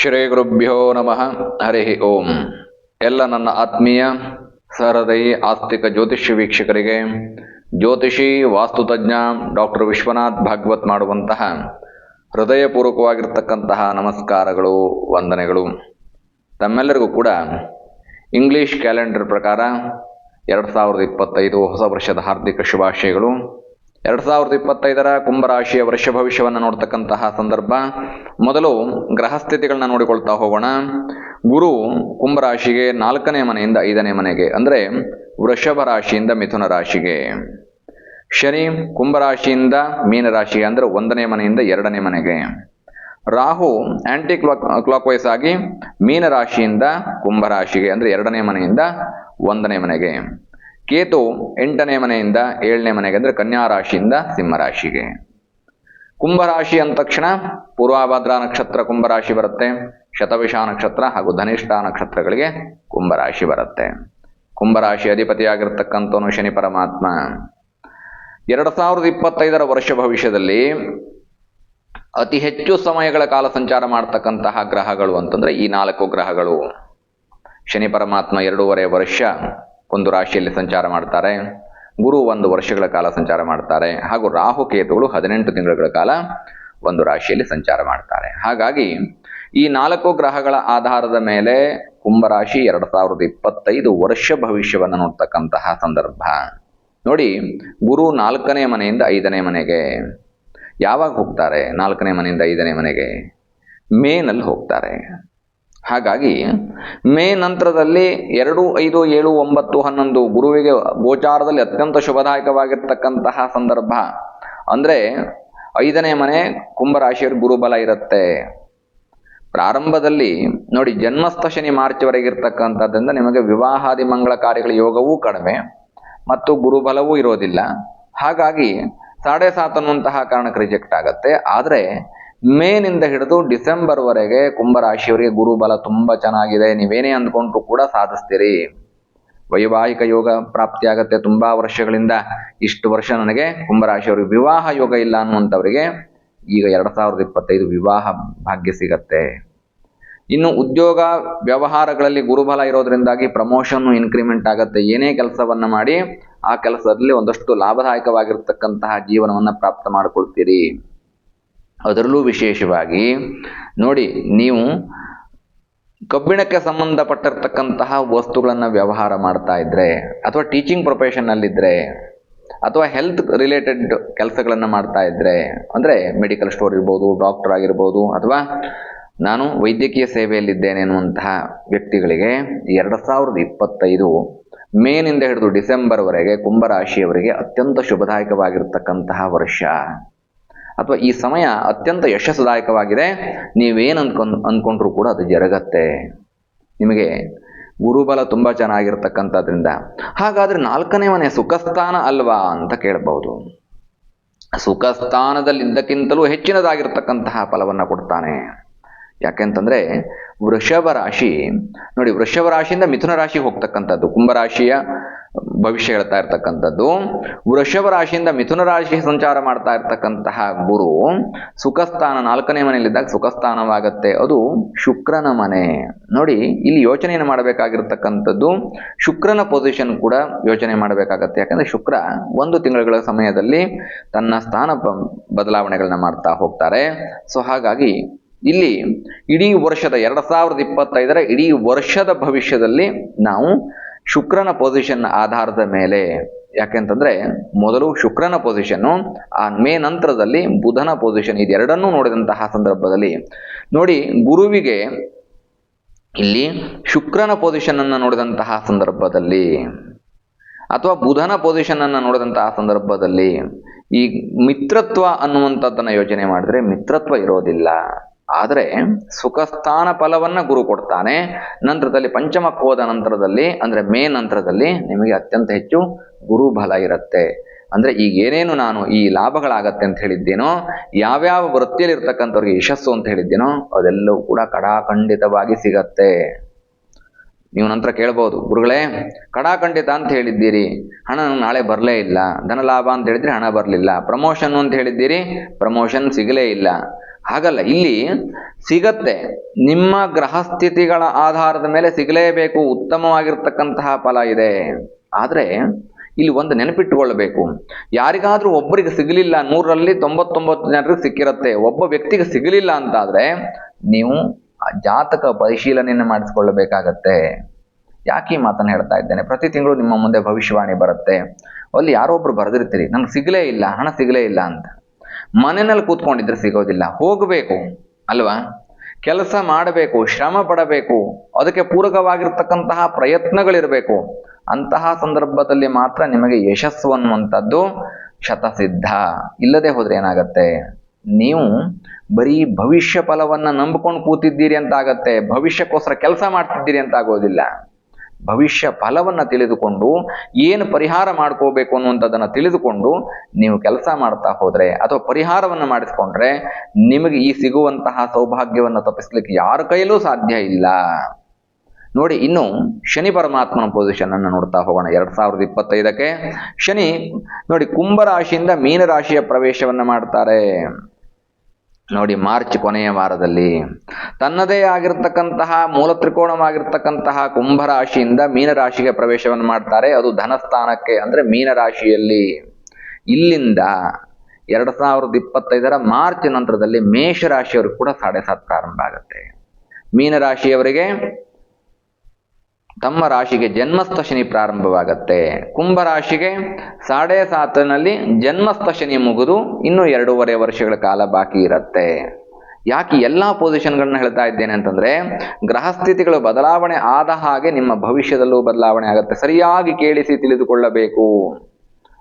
ಶ್ರೀ ಗುರುಭ್ಯೋ ನಮಃ. ಹರಿ ಓಂ. ಎಲ್ಲ ನನ್ನ ಆತ್ಮೀಯ, ಸಹೃದಯಿ, ಆಸ್ತಿಕ ಜ್ಯೋತಿಷ್ಯ ವೀಕ್ಷಕರಿಗೆ, ಜ್ಯೋತಿಷಿ ವಾಸ್ತುತಜ್ಞ ಡಾಕ್ಟರ್ ವಿಶ್ವನಾಥ್ ಭಾಗವತ್ ಮಾಡುವಂತಹ ಹೃದಯಪೂರ್ವಕವಾಗಿರ್ತಕ್ಕಂತಹ ನಮಸ್ಕಾರಗಳು, ವಂದನೆಗಳು. ತಮ್ಮೆಲ್ಲರಿಗೂ ಕೂಡ ಇಂಗ್ಲಿಷ್ ಕ್ಯಾಲೆಂಡರ್ ಪ್ರಕಾರ ಎರಡು ಸಾವಿರದ ಇಪ್ಪತ್ತೈದು ಹೊಸ ವರ್ಷದ ಹಾರ್ದಿಕ ಶುಭಾಶಯಗಳು. ಎರಡು ಸಾವಿರದ ಇಪ್ಪತ್ತೈದರ ಕುಂಭರಾಶಿಯ ವರ್ಷ ಭವಿಷ್ಯವನ್ನು ನೋಡ್ತಕ್ಕಂತಹ ಸಂದರ್ಭ. ಮೊದಲು ಗ್ರಹಸ್ಥಿತಿಗಳನ್ನ ನೋಡಿಕೊಳ್ತಾ ಹೋಗೋಣ. ಗುರು ಕುಂಭರಾಶಿಗೆ ನಾಲ್ಕನೇ ಮನೆಯಿಂದ ಐದನೇ ಮನೆಗೆ, ಅಂದರೆ ವೃಷಭ ರಾಶಿಯಿಂದ ಮಿಥುನ ರಾಶಿಗೆ. ಶನಿ ಕುಂಭರಾಶಿಯಿಂದ ಮೀನರಾಶಿಗೆ ಅಂದ್ರೆ ಒಂದನೇ ಮನೆಯಿಂದ ಎರಡನೇ ಮನೆಗೆ. Rahu anti clock clockwise ಆಗಿ ಮೀನರಾಶಿಯಿಂದ ಕುಂಭರಾಶಿಗೆ, ಅಂದರೆ ಎರಡನೇ ಮನೆಯಿಂದ ಒಂದನೇ ಮನೆಗೆ. ಕೇತು ಎಂಟನೇ ಮನೆಯಿಂದ ಏಳನೇ ಮನೆಗೆ, ಅಂದರೆ ಕನ್ಯಾ ರಾಶಿಯಿಂದ ಸಿಂಹರಾಶಿಗೆ ಕುಂಭರಾಶಿ ಅಂದ ತಕ್ಷಣ ಪೂರ್ವಭದ್ರಾ ನಕ್ಷತ್ರ ಕುಂಭರಾಶಿ ಬರುತ್ತೆ. ಶತವಿಷ ನಕ್ಷತ್ರ ಹಾಗೂ ಧನಿಷ್ಠ ನಕ್ಷತ್ರಗಳಿಗೆ ಕುಂಭರಾಶಿ ಬರುತ್ತೆ. ಕುಂಭರಾಶಿ ಅಧಿಪತಿಯಾಗಿರ್ತಕ್ಕಂಥವನು ಶನಿ ಪರಮಾತ್ಮ. ಎರಡು ಸಾವಿರದ ಇಪ್ಪತ್ತೈದರ ವರ್ಷ ಭವಿಷ್ಯದಲ್ಲಿ ಅತಿ ಹೆಚ್ಚು ಸಮಯಗಳ ಕಾಲ ಸಂಚಾರ ಮಾಡ್ತಕ್ಕಂತಹ ಗ್ರಹಗಳು ಅಂತಂದ್ರೆ ಈ ನಾಲ್ಕು ಗ್ರಹಗಳು. ಶನಿ ಪರಮಾತ್ಮ ಎರಡೂವರೆ ವರ್ಷ ಒಂದು ರಾಶಿಯಲ್ಲಿ ಸಂಚಾರ ಮಾಡ್ತಾರೆ. ಗುರು ಒಂದು ವರ್ಷಗಳ ಕಾಲ ಸಂಚಾರ ಮಾಡ್ತಾರೆ. ಹಾಗೂ ರಾಹು ಕೇತುಗಳು ಹದಿನೆಂಟು ತಿಂಗಳ ಕಾಲ ಒಂದು ರಾಶಿಯಲ್ಲಿ ಸಂಚಾರ ಮಾಡ್ತಾರೆ. ಹಾಗಾಗಿ ಈ ನಾಲ್ಕು ಗ್ರಹಗಳ ಆಧಾರದ ಮೇಲೆ ಕುಂಭರಾಶಿ ಎರಡು ಸಾವಿರದ ಇಪ್ಪತ್ತೈದು ವರ್ಷ ಭವಿಷ್ಯವನ್ನು ನೋಡ್ತಕ್ಕಂತಹ ಸಂದರ್ಭ. ನೋಡಿ, ಗುರು ನಾಲ್ಕನೇ ಮನೆಯಿಂದ ಐದನೇ ಮನೆಗೆ ಯಾವಾಗ ಹೋಗ್ತಾರೆ? ನಾಲ್ಕನೇ ಮನೆಯಿಂದ ಐದನೇ ಮನೆಗೆ ಮೇನಲ್ಲಿ ಹೋಗ್ತಾರೆ. ಹಾಗಾಗಿ ಮೇ ನಂತರದಲ್ಲಿ ಎರಡು, ಐದು, ಏಳು, ಒಂಬತ್ತು, ಹನ್ನೊಂದು ಗುರುವಿಗೆ ಗೋಚಾರದಲ್ಲಿ ಅತ್ಯಂತ ಶುಭದಾಯಕವಾಗಿರ್ತಕ್ಕಂತಹ ಸಂದರ್ಭ. ಅಂದರೆ ಐದನೇ ಮನೆ ಕುಂಭರಾಶಿಯ ಗುರುಬಲ ಇರುತ್ತೆ. ಪ್ರಾರಂಭದಲ್ಲಿ ನೋಡಿ ಜನ್ಮಸ್ಥ ಶನಿ ಮಾರ್ಚ್ವರೆಗೆ ಇರ್ತಕ್ಕಂಥದ್ದರಿಂದ ನಿಮಗೆ ವಿವಾಹಾದಿ ಮಂಗಳ ಕಾರ್ಯಗಳ ಯೋಗವೂ ಕಡಿಮೆ ಮತ್ತು ಗುರುಬಲವೂ ಇರೋದಿಲ್ಲ. ಹಾಗಾಗಿ ಸಾಡೆ ಸಾತ್ ಅನ್ನುವಂತಹ ಕಾರಣಕ್ಕೆ ರಿಜೆಕ್ಟ್ ಆಗುತ್ತೆ. ಆದರೆ ಮೇನಿಂದ ಹಿಡಿದು ಡಿಸೆಂಬರ್ವರೆಗೆ ಕುಂಭರಾಶಿಯವರಿಗೆ ಗುರುಬಲ ತುಂಬ ಚೆನ್ನಾಗಿದೆ. ನೀವೇನೇ ಅಂದ್ಕೊಂಡ್ರು ಕೂಡ ಸಾಧಿಸ್ತೀರಿ. ವೈವಾಹಿಕ ಯೋಗ ಪ್ರಾಪ್ತಿಯಾಗತ್ತೆ ತುಂಬಾ ವರ್ಷಗಳಿಂದ. ಇಷ್ಟು ವರ್ಷ ನನಗೆ ಕುಂಭರಾಶಿಯವರಿಗೆ ವಿವಾಹ ಯೋಗ ಇಲ್ಲ ಅನ್ನುವಂಥವರಿಗೆ ಈಗ ಎರಡು ಸಾವಿರದ ಇಪ್ಪತ್ತೈದು ವಿವಾಹ ಭಾಗ್ಯ ಸಿಗತ್ತೆ. ಇನ್ನು ಉದ್ಯೋಗ ವ್ಯವಹಾರಗಳಲ್ಲಿ ಗುರುಬಲ ಇರೋದ್ರಿಂದಾಗಿ ಪ್ರಮೋಷನ್ ಇನ್ಕ್ರಿಮೆಂಟ್ ಆಗುತ್ತೆ. ಏನೇ ಕೆಲಸವನ್ನ ಮಾಡಿ ಆ ಕೆಲಸದಲ್ಲಿ ಒಂದಷ್ಟು ಲಾಭದಾಯಕವಾಗಿರ್ತಕ್ಕಂತಹ ಜೀವನವನ್ನು ಪ್ರಾಪ್ತ ಮಾಡಿಕೊಳ್ತೀರಿ. ಅದರಲ್ಲೂ ವಿಶೇಷವಾಗಿ ನೋಡಿ, ನೀವು ಕಬ್ಬಿಣಕ್ಕೆ ಸಂಬಂಧಪಟ್ಟಿರ್ತಕ್ಕಂತಹ ವಸ್ತುಗಳನ್ನು ವ್ಯವಹಾರ ಮಾಡ್ತಾ ಇದ್ರೆ, ಅಥವಾ ಟೀಚಿಂಗ್ ಪ್ರೊಫೆಷನ್ನಲ್ಲಿದ್ದರೆ ಅಥವಾ ಹೆಲ್ತ್ ರಿಲೇಟೆಡ್ ಕೆಲಸಗಳನ್ನು ಮಾಡ್ತಾ ಇದ್ರೆ, ಅಂದರೆ ಮೆಡಿಕಲ್ ಸ್ಟೋರ್ ಇರ್ಬೋದು ಡಾಕ್ಟರ್ ಆಗಿರ್ಬೋದು, ಅಥವಾ ನಾನು ವೈದ್ಯಕೀಯ ಸೇವೆಯಲ್ಲಿದ್ದೇನೆ ಎನ್ನುವಂತಹ ವ್ಯಕ್ತಿಗಳಿಗೆ ಎರಡು ಸಾವಿರದ ಇಪ್ಪತ್ತೈದು ಮೇನಿಂದ ಹಿಡಿದು ಡಿಸೆಂಬರ್ವರೆಗೆ ಕುಂಭರಾಶಿಯವರಿಗೆ ಅತ್ಯಂತ ಶುಭದಾಯಕವಾಗಿರ್ತಕ್ಕಂತಹ ವರ್ಷ. ಅಥವಾ ಈ ಸಮಯ ಅತ್ಯಂತ ಯಶಸ್ಸುದಾಯಕವಾಗಿದೆ ನೀವೇನು ಅನ್ಕೊಂಡ್ ಅಂದ್ಕೊಂಡ್ರು ಕೂಡ ಅದು ಜರುಗತ್ತೆ. ನಿಮಗೆ ಗುರುಬಲ ತುಂಬ ಚೆನ್ನಾಗಿರ್ತಕ್ಕಂಥದ್ರಿಂದ. ಹಾಗಾದ್ರೆ ನಾಲ್ಕನೇ ಮನೆ ಸುಖಸ್ಥಾನ ಅಲ್ವಾ ಅಂತ ಕೇಳಬಹುದು. ಸುಖಸ್ಥಾನದಲ್ಲಿದ್ದಕ್ಕಿಂತಲೂ ಹೆಚ್ಚಿನದಾಗಿರ್ತಕ್ಕಂತಹ ಫಲವನ್ನು ಕೊಡ್ತಾನೆ. ಯಾಕೆಂತಂದ್ರೆ ವೃಷಭ ರಾಶಿ, ನೋಡಿ ವೃಷಭ ರಾಶಿಯಿಂದ ಮಿಥುನ ರಾಶಿಗೆ ಹೋಗ್ತಕ್ಕಂಥದ್ದು. ಕುಂಭರಾಶಿಯ ಭವಿಷ್ಯ ಹೇಳ್ತಾ ಇರ್ತಕ್ಕಂಥದ್ದು. ವೃಷಭ ರಾಶಿಯಿಂದ ಮಿಥುನ ರಾಶಿ ಸಂಚಾರ ಮಾಡ್ತಾ ಇರ್ತಕ್ಕಂತಹ ಗುರು ಸುಖಸ್ಥಾನ ನಾಲ್ಕನೇ ಮನೆಯಲ್ಲಿದ್ದಾಗ ಸುಖಸ್ಥಾನವಾಗತ್ತೆ. ಅದು ಶುಕ್ರನ ಮನೆ. ನೋಡಿ, ಇಲ್ಲಿ ಯೋಚನೆಯನ್ನು ಮಾಡಬೇಕಾಗಿರ್ತಕ್ಕಂಥದ್ದು. ಶುಕ್ರನ ಪೊಸಿಷನ್ ಕೂಡ ಯೋಚನೆ ಮಾಡಬೇಕಾಗತ್ತೆ. ಯಾಕಂದ್ರೆ ಶುಕ್ರ ಒಂದು ತಿಂಗಳ ಸಮಯದಲ್ಲಿ ತನ್ನ ಸ್ಥಾನ ಬದಲಾವಣೆಗಳನ್ನ ಮಾಡ್ತಾ ಹೋಗ್ತಾರೆ. ಸೊ ಹಾಗಾಗಿ ಇಲ್ಲಿ ಇಡೀ ವರ್ಷದ ಎರಡು ಸಾವಿರದ ಇಪ್ಪತ್ತೈದರ ಇಡೀ ವರ್ಷದ ಭವಿಷ್ಯದಲ್ಲಿ ನಾವು ಶುಕ್ರನ ಪೊಸಿಷನ್ ಆಧಾರದ ಮೇಲೆ ಯಾಕೆಂತಂದ್ರೆ ಮೊದಲು ಶುಕ್ರನ ಪೊಸಿಷನ್ನು ಆ ಮೇ ನಂತರದಲ್ಲಿ ಬುಧನ ಪೊಸಿಷನ್ ಇದೆರಡನ್ನೂ ನೋಡಿದಂತಹ ಸಂದರ್ಭದಲ್ಲಿ. ನೋಡಿ, ಗುರುವಿಗೆ ಇಲ್ಲಿ ಶುಕ್ರನ ಪೊಸಿಷನ್ ಅನ್ನು ನೋಡಿದಂತಹ ಸಂದರ್ಭದಲ್ಲಿ ಅಥವಾ ಬುಧನ ಪೊಸಿಷನ್ ಅನ್ನು ನೋಡಿದಂತಹ ಸಂದರ್ಭದಲ್ಲಿ ಈ ಮಿತ್ರತ್ವ ಅನ್ನುವಂಥದ್ದನ್ನು ಯೋಚನೆ ಮಾಡಿದ್ರೆ ಮಿತ್ರತ್ವ ಇರೋದಿಲ್ಲ. ಆದರೆ ಸುಖಸ್ಥಾನ ಫಲವನ್ನ ಗುರು ಕೊಡ್ತಾನೆ. ನಂತರದಲ್ಲಿ ಪಂಚಮಕ್ಕೋದ ನಂತರದಲ್ಲಿ, ಅಂದ್ರೆ ಮೇ ನಂತರದಲ್ಲಿ ನಿಮಗೆ ಅತ್ಯಂತ ಹೆಚ್ಚು ಗುರು ಬಲ ಇರುತ್ತೆ. ಅಂದ್ರೆ ಈಗ ಏನೇನು ನಾನು ಈ ಲಾಭಗಳಾಗತ್ತೆ ಅಂತ ಹೇಳಿದ್ದೇನೋ, ಯಾವ್ಯಾವ ವೃತ್ತಿಯಲ್ಲಿ ಇರ್ತಕ್ಕಂಥವ್ರಿಗೆ ಯಶಸ್ಸು ಅಂತ ಹೇಳಿದ್ದೇನೋ, ಅದೆಲ್ಲವೂ ಕೂಡ ಕಡಾಖಂಡಿತವಾಗಿ ಸಿಗತ್ತೆ. ನೀವು ನಂತರ ಕೇಳ್ಬೋದು, ಗುರುಗಳೇ, ಕಡಾಖಂಡಿತ ಅಂತ ಹೇಳಿದ್ದೀರಿ, ಹಣ ನಾಳೆ ಬರಲೇ ಇಲ್ಲ ಧನ ಲಾಭ ಅಂತ ಹೇಳಿದ್ರೆ ಹಣ ಬರಲಿಲ್ಲ ಪ್ರಮೋಷನ್ ಅಂತ ಹೇಳಿದ್ದೀರಿ, ಪ್ರಮೋಷನ್ ಸಿಗಲೇ ಇಲ್ಲ. ಹಾಗಲ್ಲ, ಇಲ್ಲಿ ಸಿಗತ್ತೆ. ನಿಮ್ಮ ಗ್ರಹಸ್ಥಿತಿಗಳ ಆಧಾರದ ಮೇಲೆ ಸಿಗಲೇಬೇಕು, ಉತ್ತಮವಾಗಿರ್ತಕ್ಕಂತಹ ಫಲ ಇದೆ. ಆದರೆ, ಇಲ್ಲಿ ಒಂದು ನೆನಪಿಟ್ಟುಕೊಳ್ಳಬೇಕು. ಯಾರಿಗಾದ್ರೂ ಒಬ್ಬರಿಗೆ ಸಿಗಲಿಲ್ಲ, ನೂರರಲ್ಲಿ ತೊಂಬತ್ತೊಂಬತ್ತು ಜನರಿಗೆ ಸಿಕ್ಕಿರುತ್ತೆ. ಒಬ್ಬ ವ್ಯಕ್ತಿಗೆ ಸಿಗಲಿಲ್ಲ ಅಂತಾದರೆ, ನೀವು ಜಾತಕ ಪರಿಶೀಲನೆಯನ್ನು ಮಾಡಿಸ್ಕೊಳ್ಳಬೇಕಾಗತ್ತೆ. ಯಾಕೆ ಈ ಮಾತನ್ನು ಹೇಳ್ತಾ ಇದ್ದೇನೆ? ಪ್ರತಿ ತಿಂಗಳು ನಿಮ್ಮ ಮುಂದೆ ಭವಿಷ್ಯವಾಣಿ ಬರುತ್ತೆ. ಅಲ್ಲಿ ಯಾರೋ ಒಬ್ರು ಬರೆದಿರ್ತೀರಿ ನನಗೆ ಸಿಗಲೇ ಇಲ್ಲ, ಹಣ ಸಿಗಲೇ ಇಲ್ಲ ಅಂತ. ಮನೆಯಲ್ಲಿ ಕೂತ್ಕೊಂಡಿದ್ರೆ ಸಿಗೋದಿಲ್ಲ. ಹೋಗಬೇಕು, ಅಲ್ವಾ? ಕೆಲಸ ಮಾಡಬೇಕು, ಶ್ರಮ ಪಡಬೇಕು, ಅದಕ್ಕೆ ಪೂರಕವಾಗಿರ್ತಕ್ಕಂತಹ ಪ್ರಯತ್ನಗಳಿರಬೇಕು. ಅಂತಹ ಸಂದರ್ಭದಲ್ಲಿ ಮಾತ್ರ ನಿಮಗೆ ಯಶಸ್ಸು ಅನ್ನುವಂಥದ್ದು ಶತಸಿದ್ಧ. ಇಲ್ಲದೆ ಹೋದ್ರೆ ಏನಾಗತ್ತೆ? ನೀವು ಬರೀ ಭವಿಷ್ಯ ಫಲವನ್ನ ನಂಬಿಕೊಂಡು ಕೂತಿದ್ದೀರಿ ಅಂತ ಆಗತ್ತೆ. ಭವಿಷ್ಯಕ್ಕೋಸ್ಕರ ಕೆಲಸ ಮಾಡ್ತಿದ್ದೀರಿ ಅಂತ ಆಗೋದಿಲ್ಲ. ಭವಿಷ್ಯ ಫಲವನ್ನು ತಿಳಿದುಕೊಂಡು ಏನು ಪರಿಹಾರ ಮಾಡ್ಕೋಬೇಕು ಅನ್ನುವಂಥದ್ದನ್ನು ತಿಳಿದುಕೊಂಡು ನೀವು ಕೆಲಸ ಮಾಡ್ತಾ ಹೋದರೆ ಅಥವಾ ಪರಿಹಾರವನ್ನು ಮಾಡಿಸ್ಕೊಂಡ್ರೆ ನಿಮಗೆ ಈ ಸಿಗುವಂತಹ ಸೌಭಾಗ್ಯವನ್ನು ತಪ್ಪಿಸ್ಲಿಕ್ಕೆ ಯಾರ ಕೈಯಲ್ಲೂ ಸಾಧ್ಯ ಇಲ್ಲ. ನೋಡಿ, ಇನ್ನು ಶನಿ ಪರಮಾತ್ಮನ ಪೊಸಿಷನ್ ಅನ್ನು ನೋಡ್ತಾ ಹೋಗೋಣ. ಎರಡ್ ಸಾವಿರದ ಇಪ್ಪತ್ತೈದಕ್ಕೆ ಶನಿ, ನೋಡಿ ಕುಂಭರಾಶಿಯಿಂದ ಮೀನರಾಶಿಯ ಪ್ರವೇಶವನ್ನು ಮಾಡ್ತಾರೆ. ನೋಡಿ ಮಾರ್ಚ್ ಕೊನೆಯ ವಾರದಲ್ಲಿ ತನ್ನದೇ ಆಗಿರ್ತಕ್ಕಂತಹ ಮೂಲ ತ್ರಿಕೋಣವಾಗಿರ್ತಕ್ಕಂತಹ ಕುಂಭರಾಶಿಯಿಂದ ಮೀನರಾಶಿಗೆ ಪ್ರವೇಶವನ್ನು ಮಾಡ್ತಾರೆ. ಅದು ಧನಸ್ಥಾನಕ್ಕೆ ಅಂದ್ರೆ ಮೀನರಾಶಿಯಲ್ಲಿ ಇಲ್ಲಿಂದ ಎರಡ್ ಸಾವಿರದ ಇಪ್ಪತ್ತೈದರ ಮಾರ್ಚ್ ನಂತರದಲ್ಲಿ ಮೇಷರಾಶಿಯವರು ಕೂಡ ಸಾಡೆ ಸಾತ್ ಪ್ರಾರಂಭ ಆಗುತ್ತೆ ಮೀನರಾಶಿಯವರಿಗೆ ತಮ್ಮ ರಾಶಿಗೆ ಜನ್ಮಸ್ಥ ಶನಿ ಪ್ರಾರಂಭವಾಗತ್ತೆ. ಕುಂಭರಾಶಿಗೆ ಸಾಡೆ ಸಾತನಲ್ಲಿ ಜನ್ಮಸ್ಥ ಶನಿ ಮುಗಿದು ಇನ್ನೂ ಎರಡೂವರೆ ವರ್ಷಗಳ ಕಾಲ ಬಾಕಿ ಇರುತ್ತೆ. ಯಾಕೆ ಎಲ್ಲ ಪೊಸಿಷನ್ಗಳನ್ನ ಹೇಳ್ತಾ ಇದ್ದೇನೆ ಅಂತಂದ್ರೆ ಗ್ರಹಸ್ಥಿತಿಗಳು ಬದಲಾವಣೆ ಆದ ಹಾಗೆ ನಿಮ್ಮ ಭವಿಷ್ಯದಲ್ಲೂ ಬದಲಾವಣೆ ಆಗುತ್ತೆ. ಸರಿಯಾಗಿ ಕೇಳಿಸಿ ತಿಳಿದುಕೊಳ್ಳಬೇಕು.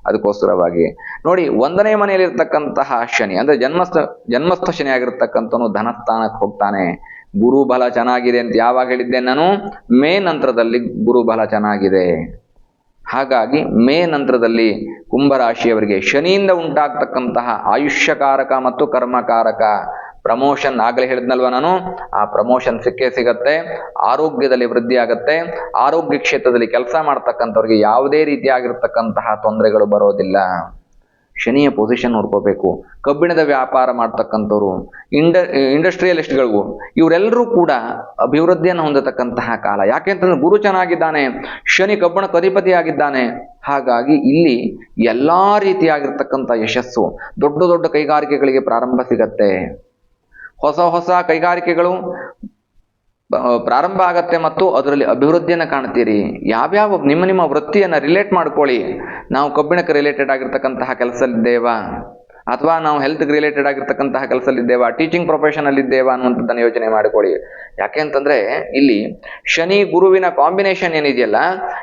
ಅದಕ್ಕೋಸ್ಕರವಾಗಿ. ನೋಡಿ, ಒಂದನೇ ಮನೆಯಲ್ಲಿರ್ತಕ್ಕಂತಹ ಶನಿ, ಅಂದ್ರೆ ಜನ್ಮಸ್ಥ ಜನ್ಮಸ್ಥ ಶನಿ ಆಗಿರ್ತಕ್ಕಂಥವನು ಧನಸ್ಥಾನಕ್ಕೆ ಹೋಗ್ತಾನೆ. ಗುರು ಬಲ ಚೆನ್ನಾಗಿದೆ ಅಂತ ಯಾವಾಗ ಹೇಳಿದ್ದೆ ನಾನು? ಮೇ ನಂತರದಲ್ಲಿ ಗುರು ಬಲ ಚೆನ್ನಾಗಿದೆ. ಹಾಗಾಗಿ ಮೇ ನಂತರದಲ್ಲಿ ಕುಂಭರಾಶಿಯವರಿಗೆ ಶನಿಯಿಂದ ಉಂಟಾಗ್ತಕ್ಕಂತಹ ಆಯುಷ್ಯಕಾರಕ ಮತ್ತು ಕರ್ಮಕಾರಕ ಪ್ರಮೋಷನ್ ಆಗಲೇ ಹೇಳಿದ್ನಲ್ವ ನಾನು? ಆ ಪ್ರಮೋಷನ್ ಸಿಕ್ಕೇ ಸಿಗತ್ತೆ, ಆರೋಗ್ಯದಲ್ಲಿ ವೃದ್ಧಿ ಆಗತ್ತೆ, ಆರೋಗ್ಯ ಕ್ಷೇತ್ರದಲ್ಲಿ ಕೆಲಸ ಮಾಡ್ತಕ್ಕಂಥವ್ರಿಗೆ ಯಾವುದೇ ರೀತಿಯಾಗಿರ್ತಕ್ಕಂತಹ ತೊಂದರೆಗಳು ಬರೋದಿಲ್ಲ. ಶನಿಯ ಪೊಸಿಷನ್ ನೋಡ್ಕೋಬೇಕು. ಕಬ್ಬಿಣದ ವ್ಯಾಪಾರ ಮಾಡ್ತಕ್ಕಂಥವ್ರು, ಇಂಡ ಇಂಡಸ್ಟ್ರಿಯಲಿಸ್ಟ್ಗಳಿಗೂ ಇವರೆಲ್ಲರೂ ಕೂಡ ಅಭಿವೃದ್ಧಿಯನ್ನು ಹೊಂದತಕ್ಕಂತಹ ಕಾಲ. ಯಾಕೆಂತಂದ್ರೆ ಗುರು ಚೆನ್ನಾಗಿದ್ದಾನೆ, ಶನಿ ಕಬ್ಬಣ ಕಧಿಪತಿಯಾಗಿದ್ದಾನೆ ಹಾಗಾಗಿ ಇಲ್ಲಿ ಎಲ್ಲ ರೀತಿಯಾಗಿರ್ತಕ್ಕಂಥ ಯಶಸ್ಸು ದೊಡ್ಡ ದೊಡ್ಡ ಕೈಗಾರಿಕೆಗಳಿಗೆ ಪ್ರಾರಂಭ ಸಿಗತ್ತೆ. ಹೊಸ ಹೊಸ ಕೈಗಾರಿಕೆಗಳು ಪ್ರಾರಂಭ ಆಗತ್ತೆ ಮತ್ತು ಅದರಲ್ಲಿ ಅಭಿವೃದ್ಧಿಯನ್ನು ಕಾಣ್ತೀರಿ. ಯಾವ್ಯಾವ ನಿಮ್ಮ ನಿಮ್ಮ ವೃತ್ತಿಯನ್ನು ರಿಲೇಟ್ ಮಾಡ್ಕೊಳ್ಳಿ. ನಾವು ಕಬ್ಬಿಣಕ್ಕೆ ರಿಲೇಟೆಡ್ ಆಗಿರ್ತಕ್ಕಂತಹ ಕೆಲಸದಲ್ಲಿದ್ದೇವಾ ಅಥವಾ ನಾವು ಹೆಲ್ತ್ಗೆ ರಿಲೇಟೆಡ್ ಆಗಿರ್ತಕ್ಕಂತಹ ಕೆಲಸದಲ್ಲಿದ್ದೇವಾ ಟೀಚಿಂಗ್ ಪ್ರೊಫೆಷನ್ ಇದ್ದೇವಾ ಅನ್ನುವಂಥದ್ದನ್ನು ಯೋಚನೆ ಮಾಡಿಕೊಳ್ಳಿ. ಯಾಕೆ ಅಂತಂದ್ರೆ, ಇಲ್ಲಿ ಶನಿ ಗುರುವಿನ ಕಾಂಬಿನೇಷನ್ ಏನಿದೆಯಲ್ಲ,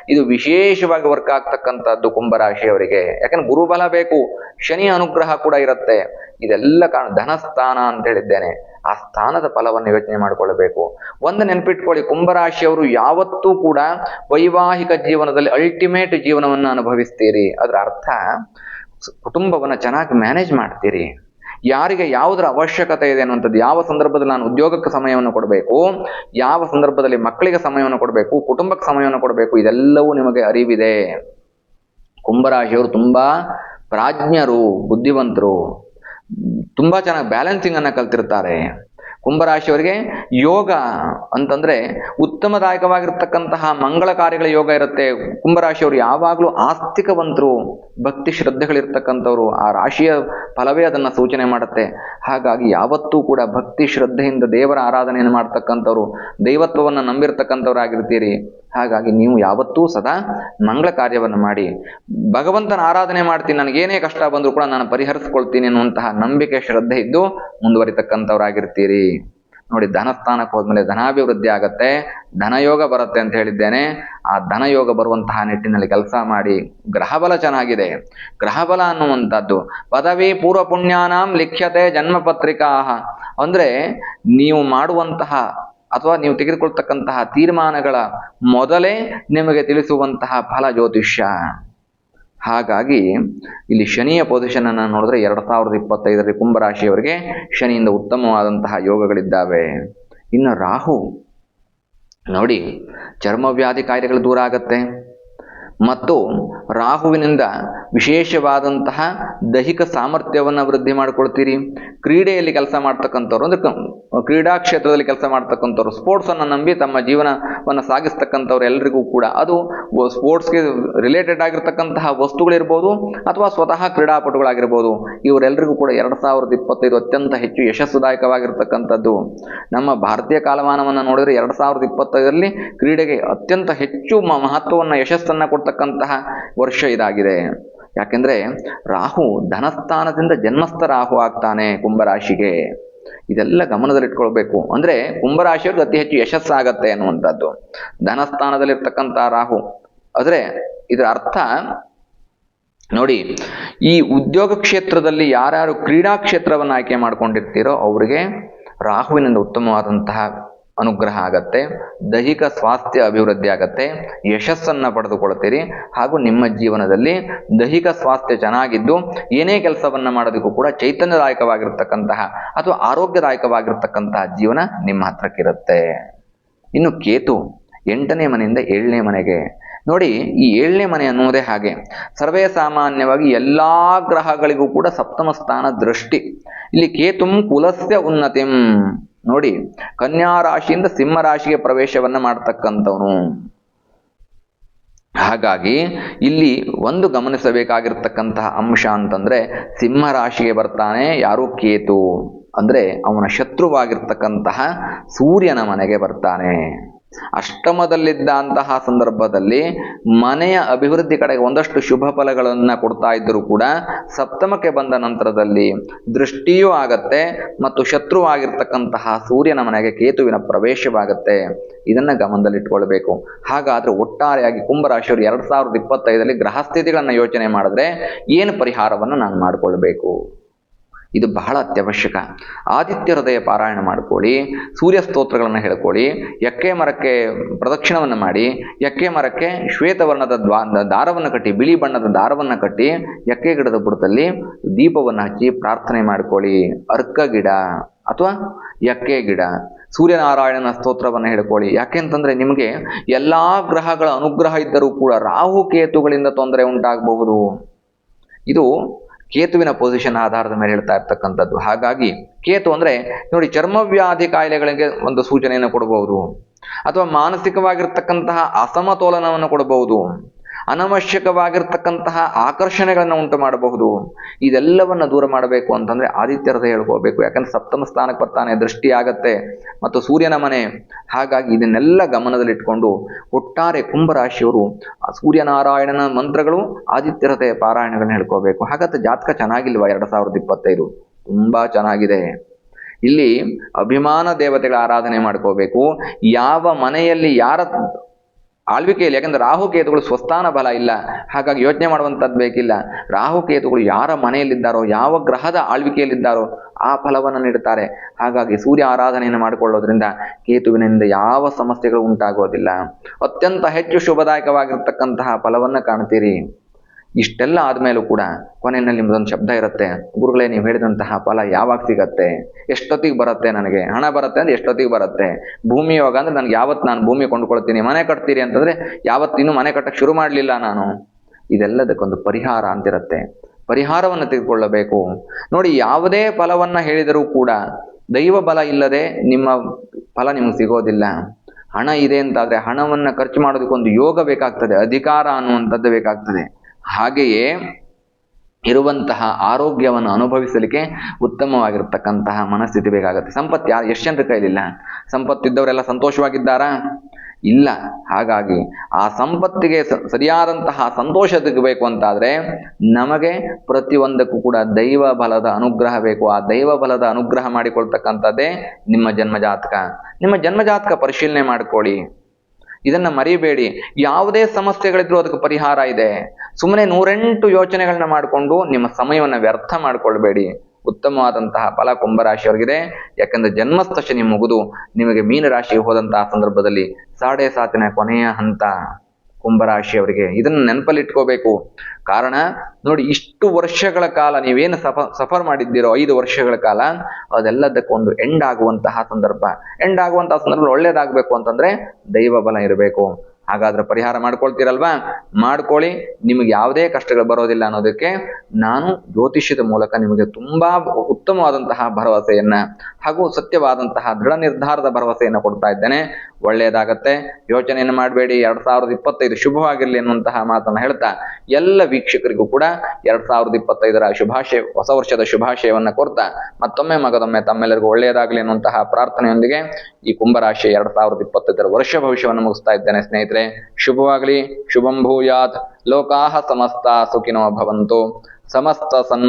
ಇದು ವಿಶೇಷವಾಗಿ ವರ್ಕ್ ಆಗ್ತಕ್ಕಂಥದ್ದು ಕುಂಭರಾಶಿಯವರಿಗೆ ಯಾಕಂದ್ರೆ ಗುರುಬಲ ಬೇಕು, ಶನಿ ಅನುಗ್ರಹ ಕೂಡ ಇರುತ್ತೆ. ಇದೆಲ್ಲ ಕಾರಣ ಧನಸ್ಥಾನ ಅಂತ ಹೇಳಿದ್ದೇನೆ. ಆ ಸ್ಥಾನದ ಫಲವನ್ನು ಯೋಚನೆ ಮಾಡಿಕೊಳ್ಳಬೇಕು. ಒಂದು ನೆನಪಿಟ್ಕೊಳ್ಳಿ, ಕುಂಭರಾಶಿಯವರು ಯಾವತ್ತೂ ಕೂಡ ವೈವಾಹಿಕ ಜೀವನದಲ್ಲಿ ಅಲ್ಟಿಮೇಟ್ ಜೀವನವನ್ನು ಅನುಭವಿಸ್ತೀರಿ. ಅದರ ಅರ್ಥ, ಕುಟುಂಬವನ್ನು ಚೆನ್ನಾಗಿ ಮ್ಯಾನೇಜ್ ಮಾಡ್ತೀರಿ. ಯಾರಿಗೆ ಯಾವುದರ ಅವಶ್ಯಕತೆ ಇದೆ ಅನ್ನುವಂಥದ್ದು, ಯಾವ ಸಂದರ್ಭದಲ್ಲಿ ನಾನು ಉದ್ಯೋಗಕ್ಕೆ ಸಮಯವನ್ನು ಕೊಡಬೇಕು, ಯಾವ ಸಂದರ್ಭದಲ್ಲಿ ಮಕ್ಕಳಿಗೆ ಸಮಯವನ್ನು ಕೊಡಬೇಕು, ಕುಟುಂಬಕ್ಕೆ ಸಮಯವನ್ನು ಕೊಡಬೇಕು, ಇದೆಲ್ಲವೂ ನಿಮಗೆ ಅರಿವಿದೆ. ಕುಂಭರಾಶಿಯವರು ತುಂಬಾ ಪ್ರಾಜ್ಞರು, ಬುದ್ಧಿವಂತರು. ತುಂಬಾ ಚೆನ್ನಾಗಿ ಬ್ಯಾಲೆನ್ಸಿಂಗ್ ಅನ್ನ ಕಲ್ತಿರ್ತಾರೆ. ಕುಂಭರಾಶಿಯವರಿಗೆ ಯೋಗ ಅಂತಂದ್ರೆ ಉತ್ತಮದಾಯಕವಾಗಿರ್ತಕ್ಕಂತಹ ಮಂಗಳ ಕಾರ್ಯಗಳ ಯೋಗ ಇರುತ್ತೆ. ಕುಂಭರಾಶಿಯವರು ಯಾವಾಗಲೂ ಆಸ್ತಿಕವಂತರು, ಭಕ್ತಿ ಶ್ರದ್ಧೆಗಳಿರ್ತಕ್ಕಂಥವ್ರು ಆ ರಾಶಿಯ ಫಲವೇ ಅದನ್ನ ಸೂಚನೆ ಮಾಡುತ್ತೆ. ಹಾಗಾಗಿ ಯಾವತ್ತೂ ಕೂಡ ಭಕ್ತಿ ಶ್ರದ್ಧೆಯಿಂದ ದೇವರ ಆರಾಧನೆಯನ್ನು ಮಾಡ್ತಕ್ಕಂಥವ್ರು, ದೈವತ್ವವನ್ನು ನಂಬಿರ್ತಕ್ಕಂಥವ್ರಾಗಿರ್ತೀರಿ. ಹಾಗಾಗಿ ನೀವು ಯಾವತ್ತೂ ಸದಾ ಮಂಗಳ ಕಾರ್ಯವನ್ನು ಮಾಡಿ, ಭಗವಂತನ ಆರಾಧನೆ ಮಾಡ್ತೀನಿ ನನಗೇನೇ ಕಷ್ಟ ಬಂದರೂ ಕೂಡ ನಾನು ಪರಿಹರಿಸ್ಕೊಳ್ತೀನಿ ಅನ್ನುವಂತಹ ನಂಬಿಕೆ, ಶ್ರದ್ಧೆ ಇದ್ದು ಮುಂದುವರಿತಕ್ಕಂಥವರಾಗಿರ್ತೀರಿ. ನೋಡಿ, ಧನಸ್ಥಾನಕ್ಕೆ ಹೋದ್ಮೇಲೆ ಧನಾಭಿವೃದ್ಧಿ ಆಗತ್ತೆ, ಧನಯೋಗ ಬರುತ್ತೆ ಅಂತ ಹೇಳಿದ್ದೇನೆ. ಆ ಧನಯೋಗ ಬರುವಂತಹ ನಿಟ್ಟಿನಲ್ಲಿ ಕೆಲಸ ಮಾಡಿ, ಗ್ರಹಬಲ ಚೆನ್ನಾಗಿದೆ. ಗ್ರಹಬಲ ಅನ್ನುವಂಥದ್ದು, ಪದವಿ ಪೂರ್ವ ಪುಣ್ಯಾನಾಂ ಲಿಖ್ಯತೆ ಜನ್ಮ ಪತ್ರಿಕಾ ಅಂದ್ರೆ ನೀವು ಮಾಡುವಂತಹ ಅಥವಾ ನೀವು ತೆಗೆದುಕೊಳ್ತಕ್ಕಂತಹ ತೀರ್ಮಾನಗಳ ಮೊದಲೇ ನಿಮಗೆ ತಿಳಿಸುವಂತಹ ಫಲ ಜ್ಯೋತಿಷ್ಯ. ಹಾಗಾಗಿ ಇಲ್ಲಿ ಶನಿಯ ಪೊಸಿಷನ್ ಅನ್ನು ನೋಡಿದ್ರೆ ಎರಡ್ ಸಾವಿರದ ಇಪ್ಪತ್ತೈದರಲ್ಲಿ ಕುಂಭರಾಶಿಯವರಿಗೆ ಶನಿಯಿಂದ ಉತ್ತಮವಾದಂತಹ ಯೋಗಗಳಿದ್ದಾವೆ. ಇನ್ನು ರಾಹು, ನೋಡಿ, ಚರ್ಮವ್ಯಾಧಿ ಕಾಯಿಲೆಗಳು ದೂರ ಆಗತ್ತೆ. ಮತ್ತು ರಾಹುವಿನಿಂದ ವಿಶೇಷವಾದಂತಹ ದೈಹಿಕ ಸಾಮರ್ಥ್ಯವನ್ನು ವೃದ್ಧಿ ಮಾಡ್ಕೊಳ್ತೀರಿ. ಕ್ರೀಡೆಯಲ್ಲಿ ಕೆಲಸ ಮಾಡ್ತಕ್ಕಂಥವ್ರು ಅಂದ್ರೆ ಕ್ರೀಡಾ ಕ್ಷೇತ್ರದಲ್ಲಿ ಕೆಲಸ ಮಾಡ್ತಕ್ಕಂಥವ್ರು ಸ್ಪೋರ್ಟ್ಸನ್ನು ನಂಬಿ ತಮ್ಮ ಜೀವನವನ್ನು ಸಾಗಿಸ್ತಕ್ಕಂಥವ್ರು ಎಲ್ರಿಗೂ ಕೂಡ. ಅದು ಸ್ಪೋರ್ಟ್ಸ್ಗೆ ರಿಲೇಟೆಡ್ ಆಗಿರ್ತಕ್ಕಂತಹ ವಸ್ತುಗಳಿರ್ಬೋದು ಅಥವಾ ಸ್ವತಃ ಕ್ರೀಡಾಪಟುಗಳಾಗಿರ್ಬೋದು. ಇವರೆಲ್ಲರಿಗೂ ಕೂಡ ಎರಡು ಸಾವಿರದ ಇಪ್ಪತ್ತೈದು ಅತ್ಯಂತ ಹೆಚ್ಚು ಯಶಸ್ಸುದಾಯಕವಾಗಿರ್ತಕ್ಕಂಥದ್ದು. ನಮ್ಮ ಭಾರತೀಯ ಕಾಲಮಾನವನ್ನು ನೋಡಿದರೆ ಎರಡು ಸಾವಿರದ ಇಪ್ಪತ್ತೈದರಲ್ಲಿ ಕ್ರೀಡೆಗೆ ಅತ್ಯಂತ ಹೆಚ್ಚು ಮಹತ್ವವನ್ನು, ಯಶಸ್ಸನ್ನು ಕೊಡ್ತಕ್ಕಂತಹ ವರ್ಷ ಇದಾಗಿದೆ. ಯಾಕೆಂದ್ರೆ ರಾಹು ಧನಸ್ಥಾನದಿಂದ ಜನ್ಮಸ್ಥ ರಾಹು ಆಗ್ತಾನೆ ಕುಂಭರಾಶಿಗೆ. ಇದೆಲ್ಲ ಗಮನದಲ್ಲಿಟ್ಕೊಳ್ಬೇಕು. ಅಂದ್ರೆ ಕುಂಭರಾಶಿಯವ್ರಿಗೆ ಅತಿ ಹೆಚ್ಚು ಯಶಸ್ಸಾಗತ್ತೆ ಅನ್ನುವಂಥದ್ದು. ಧನಸ್ಥಾನದಲ್ಲಿರ್ತಕ್ಕಂಥ ರಾಹು. ಆದರೆ ಇದರ ಅರ್ಥ ನೋಡಿ, ಈ ಉದ್ಯೋಗ ಕ್ಷೇತ್ರದಲ್ಲಿ ಯಾರ್ಯಾರು ಕ್ರೀಡಾ ಕ್ಷೇತ್ರವನ್ನು ಆಯ್ಕೆ ಮಾಡ್ಕೊಂಡಿರ್ತೀರೋ ಅವರಿಗೆ ರಾಹುವಿನಿಂದ ಉತ್ತಮವಾದಂತಹ ಅನುಗ್ರಹ ಆಗತ್ತೆ. ದೈಹಿಕ ಸ್ವಾಸ್ಥ್ಯ ಅಭಿವೃದ್ಧಿ ಆಗತ್ತೆ. ಯಶಸ್ಸನ್ನು ಪಡೆದುಕೊಳ್ತೀರಿ. ಹಾಗೂ ನಿಮ್ಮ ಜೀವನದಲ್ಲಿ ದೈಹಿಕ ಸ್ವಾಸ್ಥ್ಯ ಚೆನ್ನಾಗಿದ್ದು, ಏನೇ ಕೆಲಸವನ್ನ ಮಾಡೋದಕ್ಕೂ ಕೂಡ ಚೈತನ್ಯದಾಯಕವಾಗಿರ್ತಕ್ಕಂತಹ ಅಥವಾ ಆರೋಗ್ಯದಾಯಕವಾಗಿರ್ತಕ್ಕಂತಹ ಜೀವನ ನಿಮ್ಮ ಹತ್ರಕ್ಕಿರುತ್ತೆ. ಇನ್ನು ಕೇತು ಎಂಟನೇ ಮನೆಯಿಂದ ಏಳನೇ ಮನೆಗೆ. ನೋಡಿ, ಈ ಏಳನೇ ಮನೆ ಅನ್ನುವುದೇ ಹಾಗೆ. ಸರ್ವೇ ಸಾಮಾನ್ಯವಾಗಿ ಎಲ್ಲಾ ಗ್ರಹಗಳಿಗೂ ಕೂಡ ಸಪ್ತಮ ಸ್ಥಾನ ದೃಷ್ಟಿ. ಇಲ್ಲಿ ಕೇತುಂ ಕುಲಸ್ಯ ಉನ್ನತಿಂ. ನೋಡಿ, ಕನ್ಯಾ ರಾಶಿಯಿಂದ ಸಿಂಹ ರಾಶಿಗೆ ಪ್ರವೇಶವನ್ನ ಮಾಡ್ತಕ್ಕಂಥವನು. ಹಾಗಾಗಿ ಇಲ್ಲಿ ಒಂದು ಗಮನಿಸಬೇಕಾಗಿರ್ತಕ್ಕಂತಹ ಅಂಶ ಅಂತಂದ್ರೆ ಸಿಂಹ ರಾಶಿಗೆ ಬರ್ತಾನೆ ಯಾರು? ಕೇತು. ಅಂದ್ರೆ ಅವನ ಶತ್ರುವಾಗಿರ್ತಕ್ಕಂತಹ ಸೂರ್ಯನ ಮನೆಗೆ ಬರ್ತಾನೆ. ಅಷ್ಟಮದಲ್ಲಿದ್ದಂತಹ ಸಂದರ್ಭದಲ್ಲಿ ಮನೆಯ ಅಭಿವೃದ್ಧಿ ಕಡೆಗೆ ಒಂದಷ್ಟು ಶುಭ ಫಲಗಳನ್ನು ಕೊಡ್ತಾ ಇದ್ದರೂ ಕೂಡ ಸಪ್ತಮಕ್ಕೆ ಬಂದ ನಂತರದಲ್ಲಿ ದೃಷ್ಟಿಯೂ ಆಗತ್ತೆ ಮತ್ತು ಶತ್ರುವಾಗಿರ್ತಕ್ಕಂತಹ ಸೂರ್ಯನ ಮನೆಗೆ ಕೇತುವಿನ ಪ್ರವೇಶವಾಗತ್ತೆ. ಇದನ್ನ ಗಮನದಲ್ಲಿಟ್ಕೊಳ್ಬೇಕು. ಹಾಗಾದ್ರೆ ಒಟ್ಟಾರೆಯಾಗಿ ಕುಂಭರಾಶಿಯವರು ಎರಡ್ ಸಾವಿರದ ಇಪ್ಪತ್ತೈದರಲ್ಲಿ ಗ್ರಹ ಸ್ಥಿತಿಗಳನ್ನ ಯೋಚನೆ ಮಾಡಿದ್ರೆ ಏನು ಪರಿಹಾರವನ್ನು ನಾನು ಮಾಡಿಕೊಳ್ಬೇಕು? ಇದು ಬಹಳ ಅತ್ಯವಶ್ಯಕ. ಆದಿತ್ಯ ಹೃದಯ ಪಾರಾಯಣ ಮಾಡ್ಕೊಳ್ಳಿ, ಸೂರ್ಯ ಸ್ತೋತ್ರಗಳನ್ನು ಹೇಳ್ಕೊಳ್ಳಿ ಎಕ್ಕೆ ಮರಕ್ಕೆ ಪ್ರದಕ್ಷಿಣವನ್ನು ಮಾಡಿ ಎಕ್ಕೆ ಮರಕ್ಕೆ ಶ್ವೇತವರ್ಣದ ದ್ವಾ, ದಾರವನ್ನು ಕಟ್ಟಿ, ಬಿಳಿ ಬಣ್ಣದ ದಾರವನ್ನು ಕಟ್ಟಿ ಎಕ್ಕೆ ಗಿಡದ ಬುಡದಲ್ಲಿ ದೀಪವನ್ನು ಹಚ್ಚಿ ಪ್ರಾರ್ಥನೆ ಮಾಡ್ಕೊಳ್ಳಿ. ಅರ್ಕ ಗಿಡ ಅಥವಾ ಎಕ್ಕೆ ಗಿಡ, ಸೂರ್ಯನಾರಾಯಣನ ಸ್ತೋತ್ರವನ್ನು ಹೇಳ್ಕೊಳ್ಳಿ. ಯಾಕೆಂತಂದ್ರೆ ನಿಮಗೆ ಎಲ್ಲ ಗ್ರಹಗಳ ಅನುಗ್ರಹ ಇದ್ದರೂ ಕೂಡ ರಾಹು ಕೇತುಗಳಿಂದ ತೊಂದರೆ ಉಂಟಾಗಬಹುದು. ಇದು ಕೇತುವಿನ ಪೊಸಿಷನ್ ಆಧಾರದ ಮೇಲೆ ಹೇಳ್ತಾ ಇರ್ತಕ್ಕಂಥದ್ದು. ಹಾಗಾಗಿ ಕೇತು ಅಂದ್ರೆ ನೋಡಿ ಚರ್ಮವ್ಯಾಧಿ ಕಾಯಿಲೆಗಳಿಗೆ ಒಂದು ಸೂಚನೆಯನ್ನು ಕೊಡಬಹುದು. ಅಥವಾ ಮಾನಸಿಕವಾಗಿರ್ತಕ್ಕಂತಹ ಅಸಮತೋಲನವನ್ನು ಕೊಡಬಹುದು. ಅನವಶ್ಯಕವಾಗಿರ್ತಕ್ಕಂತಹ ಆಕರ್ಷಣೆಗಳನ್ನು ಉಂಟು ಮಾಡಬಹುದು. ಇದೆಲ್ಲವನ್ನು ದೂರ ಮಾಡಬೇಕು ಅಂತಂದ್ರೆ ಆದಿತ್ಯರದ ಹೇಳ್ಕೋಬೇಕು ಯಾಕಂದ್ರೆ ಸಪ್ತಮ ಸ್ಥಾನಕ್ಕೆ ಬರ್ತಾನೆ, ದೃಷ್ಟಿ ಆಗತ್ತೆ ಮತ್ತು ಸೂರ್ಯನ ಮನೆ. ಹಾಗಾಗಿ ಇದನ್ನೆಲ್ಲ ಗಮನದಲ್ಲಿಟ್ಕೊಂಡು ಒಟ್ಟಾರೆ ಕುಂಭರಾಶಿಯವರು ಸೂರ್ಯನಾರಾಯಣನ ಮಂತ್ರಗಳು ಆದಿತ್ಯರತೆಯ ಪಾರಾಯಣಗಳನ್ನ ಹೇಳ್ಕೋಬೇಕು ಹಾಗಾದ್ರೆ ಜಾತಕ ಚೆನ್ನಾಗಿಲ್ವಾ ಎರಡ್ ಸಾವಿರದ ಇಪ್ಪತ್ತೈದು? ತುಂಬಾ ಚೆನ್ನಾಗಿದೆ. ಇಲ್ಲಿ ಅಭಿಮಾನ ದೇವತೆಗಳ ಆರಾಧನೆ ಮಾಡ್ಕೋಬೇಕು ಯಾವ ಮನೆಯಲ್ಲಿ ಯಾರ ಆಳ್ವಿಕೆಯಲ್ಲಿ, ಯಾಕಂದ್ರೆ ರಾಹು ಕೇತುಗಳು ಸ್ವಸ್ಥಾನ ಬಲ ಇಲ್ಲ. ಹಾಗಾಗಿ ಯೋಚನೆ ಮಾಡುವಂಥದ್ದು ಬೇಕಿಲ್ಲ. ರಾಹು ಕೇತುಗಳು ಯಾರ ಮನೆಯಲ್ಲಿದ್ದಾರೋ, ಯಾವ ಗ್ರಹದ ಆಳ್ವಿಕೆಯಲ್ಲಿದ್ದಾರೋ, ಆ ಫಲವನ್ನು ನೀಡುತ್ತಾರೆ. ಹಾಗಾಗಿ ಸೂರ್ಯ ಆರಾಧನೆಯನ್ನು ಮಾಡಿಕೊಳ್ಳೋದ್ರಿಂದ ಕೇತುವಿನಿಂದ ಯಾವ ಸಮಸ್ಯೆಗಳು ಉಂಟಾಗೋದಿಲ್ಲ. ಅತ್ಯಂತ ಹೆಚ್ಚು ಶುಭದಾಯಕವಾಗಿರ್ತಕ್ಕಂತಹ ಫಲವನ್ನು ಕಾಣ್ತೀರಿ. ಇಷ್ಟೆಲ್ಲ ಆದಮೇಲೂ ಕೂಡ ಕೊನೆಯಲ್ಲಿ ನಿಮ್ದೊಂದು ಶಬ್ದ ಇರುತ್ತೆ. ಗುರುಗಳೇ, ನೀವು ಹೇಳಿದಂತಹ ಫಲ ಯಾವಾಗ ಸಿಗತ್ತೆ? ಎಷ್ಟೊತ್ತಿಗೆ ಬರುತ್ತೆ ನನಗೆ? ಹಣ ಬರುತ್ತೆ ಅಂದ್ರೆ ಎಷ್ಟೊತ್ತಿಗೆ ಬರುತ್ತೆ? ಭೂಮಿ ಯೋಗ ಅಂದ್ರೆ ನನಗೆ ಯಾವತ್ತು ನಾನು ಭೂಮಿ ಕೊಂಡ್ಕೊಳ್ತೀನಿ? ಮನೆ ಕಟ್ತೀರಿ ಅಂತಂದ್ರೆ ಯಾವತ್ತು ಇನ್ನೂ ಮನೆ ಕಟ್ಟಕ್ಕೆ ಶುರು ಮಾಡಲಿಲ್ಲ ನಾನು. ಇದೆಲ್ಲದಕ್ಕೊಂದು ಪರಿಹಾರ ಅಂತಿರುತ್ತೆ. ಪರಿಹಾರವನ್ನು ತೆಗೆದುಕೊಳ್ಳಬೇಕು. ನೋಡಿ, ಯಾವುದೇ ಫಲವನ್ನ ಹೇಳಿದರೂ ಕೂಡ ದೈವ ಬಲ ಇಲ್ಲದೆ ನಿಮ್ಮ ಫಲ ನಿಮಗೆ ಸಿಗೋದಿಲ್ಲ. ಹಣ ಇದೆ ಅಂತಾದ್ರೆ ಹಣವನ್ನ ಖರ್ಚು ಮಾಡೋದಕ್ಕೊಂದು ಯೋಗ ಬೇಕಾಗ್ತದೆ. ಅಧಿಕಾರ ಅನ್ನುವಂಥದ್ದು ಬೇಕಾಗ್ತದೆ. ಹಾಗೆಯೇ ಇರುವಂತಹ ಆರೋಗ್ಯವನ್ನು ಅನುಭವಿಸಲಿಕ್ಕೆ ಉತ್ತಮವಾಗಿರ್ತಕ್ಕಂತಹ ಮನಸ್ಥಿತಿ ಬೇಕಾಗುತ್ತೆ. ಸಂಪತ್ತು ಯಾರು ಎಷ್ಟು ಜನರ ಕೈಲಿಲ್ಲ ಸಂಪತ್ತಿದ್ದವರೆಲ್ಲ ಸಂತೋಷವಾಗಿದ್ದಾರಾ? ಇಲ್ಲ. ಹಾಗಾಗಿ ಆ ಸಂಪತ್ತಿಗೆ ಸರಿಯಾದಂತಹ ಸಂತೋಷ ಸಿಗಬೇಕು ಅಂತಾದ್ರೆ ನಮಗೆ ಪ್ರತಿಯೊಂದಕ್ಕೂ ಕೂಡ ದೈವ ಬಲದ ಅನುಗ್ರಹ ಬೇಕು. ಆ ದೈವ ಬಲದ ಅನುಗ್ರಹ ಮಾಡಿಕೊಳ್ತಕ್ಕಂಥದ್ದೇ ನಿಮ್ಮ ಜನ್ಮಜಾತಕ. ನಿಮ್ಮ ಜನ್ಮಜಾತಕ ಪರಿಶೀಲನೆ ಮಾಡ್ಕೊಳ್ಳಿ. ಇದನ್ನ ಮರಿಬೇಡಿ. ಯಾವುದೇ ಸಮಸ್ಯೆಗಳಿದ್ರೂ ಅದಕ್ಕೆ ಪರಿಹಾರ ಇದೆ. ಸುಮ್ಮನೆ ನೂರೆಂಟು ಯೋಚನೆಗಳನ್ನ ಮಾಡಿಕೊಂಡು ನಿಮ್ಮ ಸಮಯವನ್ನು ವ್ಯರ್ಥ ಮಾಡ್ಕೊಳ್ಬೇಡಿ. ಉತ್ತಮವಾದಂತಹ ಫಲ ಕುಂಭರಾಶಿಯವರಿಗಿದೆ. ಯಾಕಂದ್ರೆ ಜನ್ಮಸ್ಥ ಶನಿ ಮುಗಿದು ನಿಮಗೆ ಮೀನರಾಶಿಗೆ ಹೋದಂತಹ ಸಂದರ್ಭದಲ್ಲಿ ಸಾಡೆ ಸಾತಿನ ಕೊನೆಯ ಹಂತ. ಕುಂಭರಾಶಿಯವರಿಗೆ ಇದನ್ನು ನೆನಪಲ್ಲಿ ಇಟ್ಕೋಬೇಕು ಕಾರಣ, ನೋಡಿ, ಇಷ್ಟು ವರ್ಷಗಳ ಕಾಲ ನೀವೇನು ಸಫ, ಸಫರ್ ಮಾಡಿದ್ದೀರೋ, ಐದು ವರ್ಷಗಳ ಕಾಲ ಅದೆಲ್ಲದಕ್ಕೊಂದು ಎಂಡ್ ಆಗುವಂತಹ ಸಂದರ್ಭ. ಎಂಡ್ ಆಗುವಂತಹ ಸಂದರ್ಭ ಒಳ್ಳೇದಾಗಬೇಕು ಅಂತಂದ್ರೆ ದೈವ ಬಲ ಇರಬೇಕು. ಹಾಗಾದ್ರೆ ಪರಿಹಾರ ಮಾಡ್ಕೊಳ್ತೀರಲ್ವಾ? ಮಾಡ್ಕೊಳ್ಳಿ. ನಿಮಗೆ ಯಾವುದೇ ಕಷ್ಟಗಳು ಬರೋದಿಲ್ಲ ಅನ್ನೋದಕ್ಕೆ ನಾನು ಜ್ಯೋತಿಷ್ಯದ ಮೂಲಕ ನಿಮಗೆ ತುಂಬಾ ಉತ್ತಮವಾದಂತಹ ಭರವಸೆಯನ್ನ ಹಾಗೂ ಸತ್ಯವಾದಂತಹ ದೃಢ ನಿರ್ಧಾರದ ಭರವಸೆಯನ್ನು ಕೊಡ್ತಾ ಇದ್ದೇನೆ. ಒಳ್ಳೆಯದಾಗತ್ತೆ ಯೋಚನೆಯನ್ನು ಮಾಡಬೇಡಿ. ಎರಡ್ ಸಾವಿರದ ಇಪ್ಪತ್ತೈದು ಶುಭವಾಗಿರಲಿ ಅನ್ನುವಂತಹ ಮಾತನ್ನು ಹೇಳ್ತಾ ಎಲ್ಲ ವೀಕ್ಷಕರಿಗೂ ಕೂಡ ಎರಡ್ ಸಾವಿರದ ಇಪ್ಪತ್ತೈದರ ಶುಭಾಶಯ, ಹೊಸ ವರ್ಷದ ಶುಭಾಶಯವನ್ನು ಕೊರ್ತಾ ಮತ್ತೊಮ್ಮೆ ಮಗದೊಮ್ಮೆ ತಮ್ಮೆಲ್ಲರಿಗೂ ಒಳ್ಳೆಯದಾಗಲಿ ಅನ್ನುವಂತಹ ಪ್ರಾರ್ಥನೆಯೊಂದಿಗೆ ಈ ಕುಂಭರಾಶಿ ಎರಡ್ ಸಾವಿರದ ಇಪ್ಪತ್ತೈದರ ವರ್ಷ ಭವಿಷ್ಯವನ್ನು ಮುಗಿಸ್ತಾ ಇದ್ದೇನೆ ಸ್ನೇಹಿತರೆ. ಶುಭವಾಗಲಿ. ಶುಭಂ ಭೂಯಾತ್. ಲೋಕಾಹ ಸಮಸ್ತ ಸುಖಿನೋ ಭವಂತು. ಸಮಸ್ತ ಸನ್